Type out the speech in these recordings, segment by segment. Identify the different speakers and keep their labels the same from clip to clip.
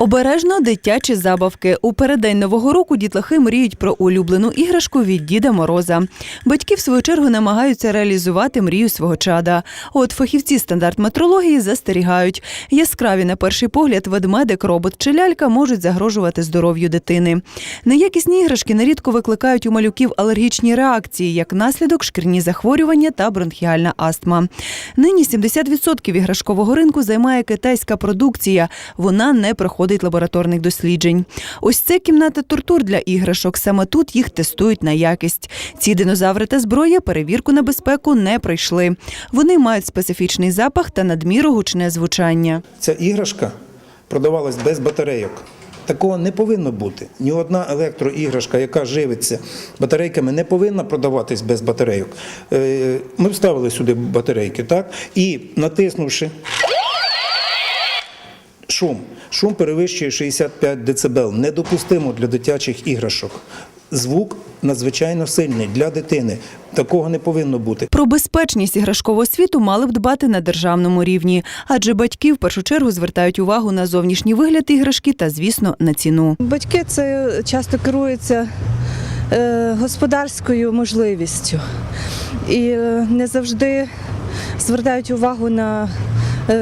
Speaker 1: Обережно дитячі забавки. У переддень нового року дітлахи мріють про улюблену іграшку від Діда Мороза. Батьки, в свою чергу, намагаються реалізувати мрію свого чада. От фахівці стандарт метрології застерігають. Яскраві на перший погляд ведмедик, робот чи лялька можуть загрожувати здоров'ю дитини. Неякісні іграшки нерідко викликають у малюків алергічні реакції, як наслідок шкірні захворювання та бронхіальна астма. Нині 70% іграшкового ринку займає китайська продукція. Вона не проходить лабораторних досліджень. Ось це кімната тортур для іграшок. Саме тут їх тестують на якість. Ці динозаври та зброя перевірку на безпеку не пройшли. Вони мають специфічний запах та надміру гучне звучання.
Speaker 2: Ця іграшка продавалась без батарейок. Такого не повинно бути. Ні одна електроіграшка, яка живиться батарейками, не повинна продаватись без батарейок. Е, Ми вставили сюди батарейки, так? І натиснувши шум. Шум перевищує 65 дБ. Недопустимо для дитячих іграшок. Звук надзвичайно сильний для дитини. Такого не повинно бути.
Speaker 1: Про безпечність іграшкового світу мали б дбати на державному рівні, адже батьки в першу чергу звертають увагу на зовнішній вигляд іграшки та, звісно, на ціну.
Speaker 3: Батьки це часто керуються е, господарською можливістю і е, не завжди звертають увагу на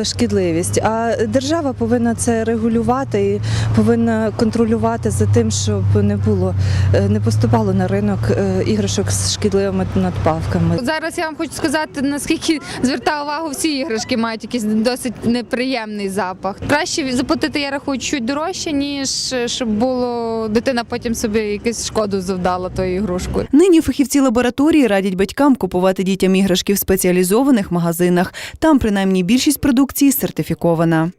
Speaker 3: шкідливість. А держава повинна це регулювати і повинна контролювати за тим, щоб не було е, не поступало на ринок е, іграшок з шкідливими надбавками.
Speaker 4: От Зараз я вам хочу сказати, наскільки звертаю увагу, всі іграшки мають якийсь досить неприємний запах. Краще заплатити, я рахую, чуть дорожче, ніж е, щоб було дитина потім собі якусь шкоду завдала тою ігрушкою.
Speaker 1: Нині фахівці лабораторії радять батькам купувати дітям іграшки в спеціалізованих магазинах. Там принаймні більшість продукції сертифікована.